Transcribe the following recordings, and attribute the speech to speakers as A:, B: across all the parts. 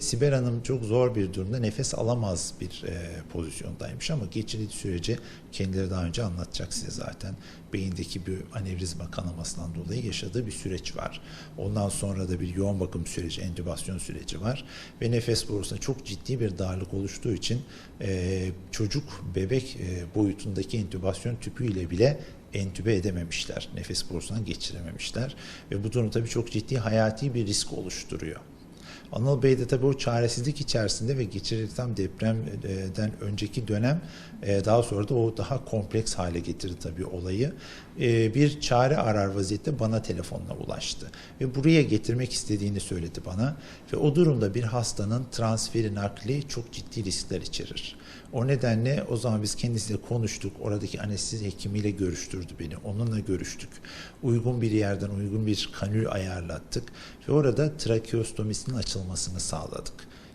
A: Sibel Hanım çok zor bir durumda nefes alamaz bir e, pozisyondaymış ama geçici süreci kendileri daha önce anlatacak size zaten. Beyindeki bir anevrizma kanamasından dolayı yaşadığı bir süreç var. Ondan sonra da bir yoğun bakım süreci, entübasyon süreci var ve nefes borusunda çok ciddi bir darlık oluştuğu için e, çocuk bebek e, boyutundaki entübasyon tüpüyle bile entübe edememişler. Nefes borusundan geçirememişler ve bu durum tabii çok ciddi hayati bir risk oluşturuyor. Anıl Bey de tabii o çaresizlik içerisinde ve geçirdikten depremden önceki dönem e, daha sonra da o daha kompleks hale getirdi tabii olayı. E, Bir çare arar vaziyette bana telefonla ulaştı ve buraya getirmek istediğini söyledi bana ve o durumda bir hastanın transferi nakli çok ciddi riskler içerir. O nedenle o zaman biz kendisiyle konuştuk. Oradaki anestezi hekimiyle görüştürdü beni. Onunla görüştük. Uygun bir yerden uygun bir kanül ayarlattık. Ve orada trakeostomisinin açılmasını sağladık.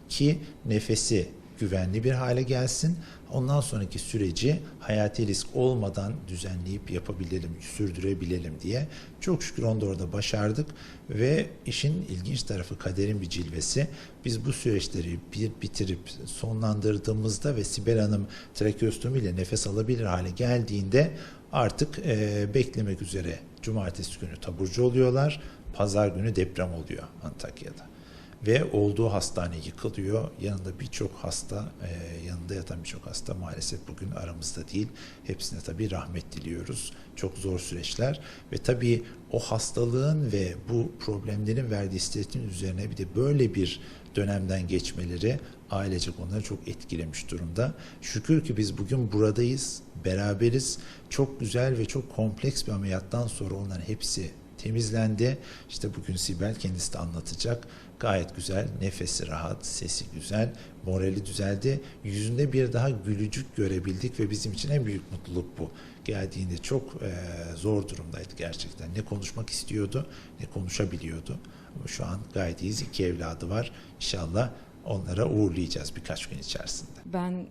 A: Ki nefesi güvenli bir hale gelsin. Ondan sonraki süreci hayati risk olmadan düzenleyip yapabilelim, sürdürebilelim diye. Çok şükür onu da orada başardık ve işin ilginç tarafı kaderin bir cilvesi. Biz bu süreçleri bir bitirip sonlandırdığımızda ve Sibel Hanım trakeostomi ile nefes alabilir hale geldiğinde artık e, beklemek üzere cumartesi günü taburcu oluyorlar. Pazar günü deprem oluyor Antakya'da ve olduğu hastane yıkılıyor. Yanında birçok hasta, e, yanında yatan birçok hasta maalesef bugün aramızda değil. Hepsine tabii rahmet diliyoruz. Çok zor süreçler ve tabii o hastalığın ve bu problemlerin verdiği stresin üzerine bir de böyle bir dönemden geçmeleri ailecek onları çok etkilemiş durumda. Şükür ki biz bugün buradayız, beraberiz. Çok güzel ve çok kompleks bir ameliyattan sonra onların hepsi temizlendi. İşte bugün Sibel kendisi de anlatacak. Gayet güzel, nefesi rahat, sesi güzel, morali düzeldi. Yüzünde bir daha gülücük görebildik ve bizim için en büyük mutluluk bu. Geldiğinde çok e, zor durumdaydı gerçekten. Ne konuşmak istiyordu, ne konuşabiliyordu. Ama şu an gayet iyiyiz. İki evladı var. İnşallah onlara uğurlayacağız birkaç gün içerisinde.
B: Ben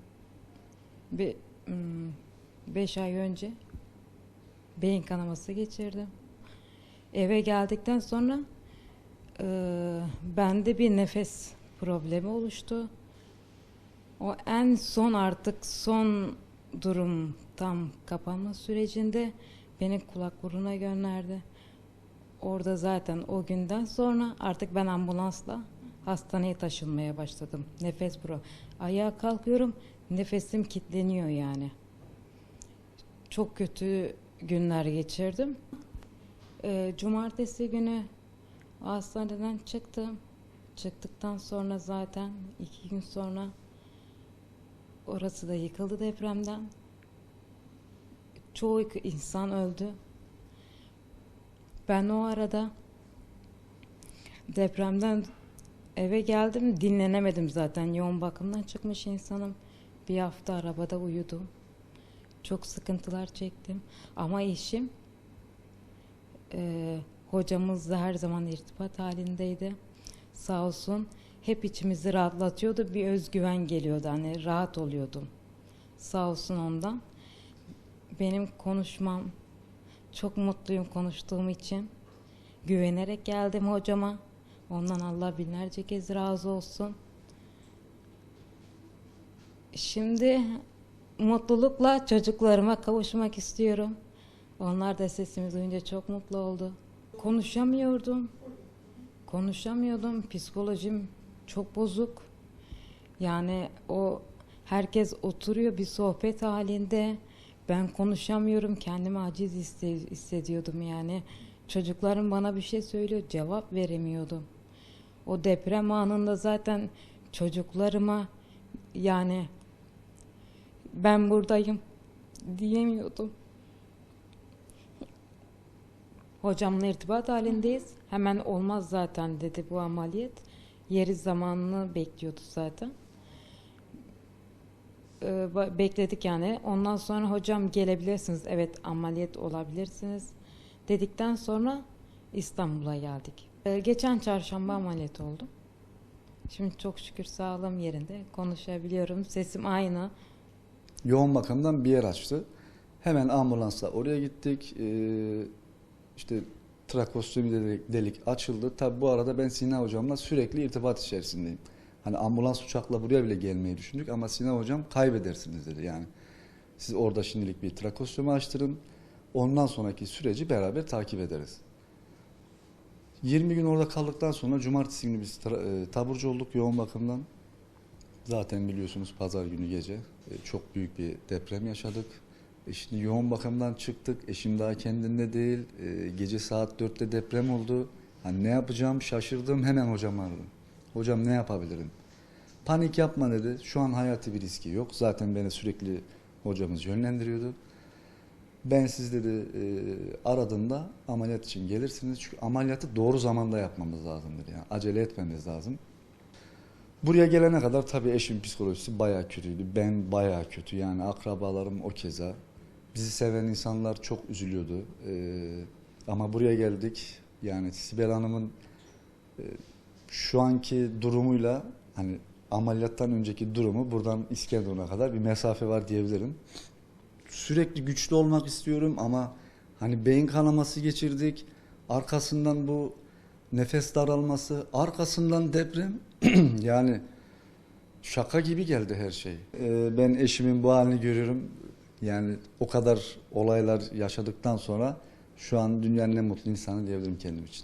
B: bir hmm, beş ay önce beyin kanaması geçirdim. Eve geldikten sonra eee bende bir nefes problemi oluştu. O en son artık son durum tam kapanma sürecinde beni kulak buruna gönderdi. Orada zaten o günden sonra artık ben ambulansla hastaneye taşınmaya başladım. Nefes bro. Ayağa kalkıyorum, nefesim kilitleniyor yani. Çok kötü günler geçirdim. Ee, cumartesi günü hastaneden çıktım. Çıktıktan sonra zaten iki gün sonra orası da yıkıldı depremden. Çoğu insan öldü. Ben o arada depremden eve geldim dinlenemedim zaten yoğun bakımdan çıkmış insanım. Bir hafta arabada uyudum. Çok sıkıntılar çektim. Ama eşim e, hocamızla her zaman irtibat halindeydi. Sağ olsun hep içimizi rahatlatıyordu. Bir özgüven geliyordu. Hani rahat oluyordum. Sağ olsun ondan. Benim konuşmam çok mutluyum konuştuğum için. Güvenerek geldim hocama. Ondan Allah binlerce kez razı olsun. Şimdi mutlulukla çocuklarıma kavuşmak istiyorum. Onlar da sesimi duyunca çok mutlu oldu. Konuşamıyordum. Konuşamıyordum. Psikolojim çok bozuk. Yani o herkes oturuyor bir sohbet halinde. Ben konuşamıyorum. Kendimi aciz hisse- hissediyordum yani. Çocuklarım bana bir şey söylüyor. Cevap veremiyordum. O deprem anında zaten çocuklarıma yani ben buradayım diyemiyordum. Hocamla irtibat halindeyiz. Hemen olmaz zaten dedi bu ameliyat. Yeri zamanını bekliyordu zaten. Ee, bekledik yani. Ondan sonra hocam gelebilirsiniz. Evet ameliyat olabilirsiniz. Dedikten sonra İstanbul'a geldik. Ee, geçen çarşamba ameliyat oldum. Şimdi çok şükür sağlığım yerinde. Konuşabiliyorum. Sesim aynı.
C: yoğun bakımdan bir yer açtı. Hemen ambulansla oraya gittik. Ee, işte trakostomi delik, delik açıldı. Tabi bu arada ben Sina hocamla sürekli irtibat içerisindeyim. Hani ambulans uçakla buraya bile gelmeyi düşündük ama Sinan hocam kaybedersiniz dedi yani. Siz orada şimdilik bir trakostomi açtırın. Ondan sonraki süreci beraber takip ederiz. 20 gün orada kaldıktan sonra cumartesi günü biz e, taburcu olduk yoğun bakımdan. Zaten biliyorsunuz pazar günü gece e, çok büyük bir deprem yaşadık. E şimdi yoğun bakımdan çıktık. Eşim daha kendinde değil. E, gece saat 4'te deprem oldu. Hani ne yapacağım şaşırdım. Hemen hocam aradım. Hocam ne yapabilirim? Panik yapma dedi. Şu an hayati bir riski yok. Zaten beni sürekli hocamız yönlendiriyordu. Ben siz dedi e, aradığında ameliyat için gelirsiniz. Çünkü ameliyatı doğru zamanda yapmamız lazımdır. Yani acele etmemiz lazım. Buraya gelene kadar tabii eşim psikolojisi bayağı kötüydü. Ben bayağı kötü. Yani akrabalarım o keza. Bizi seven insanlar çok üzülüyordu. Ee, ama buraya geldik. Yani Sibel Hanım'ın e, şu anki durumuyla hani ameliyattan önceki durumu buradan İskenderun'a kadar bir mesafe var diyebilirim. Sürekli güçlü olmak istiyorum ama hani beyin kanaması geçirdik. Arkasından bu nefes daralması, arkasından deprem. yani şaka gibi geldi her şey. Ee, ben eşimin bu halini görüyorum. Yani o kadar olaylar yaşadıktan sonra şu an dünyanın en mutlu insanı diyebilirim kendim için.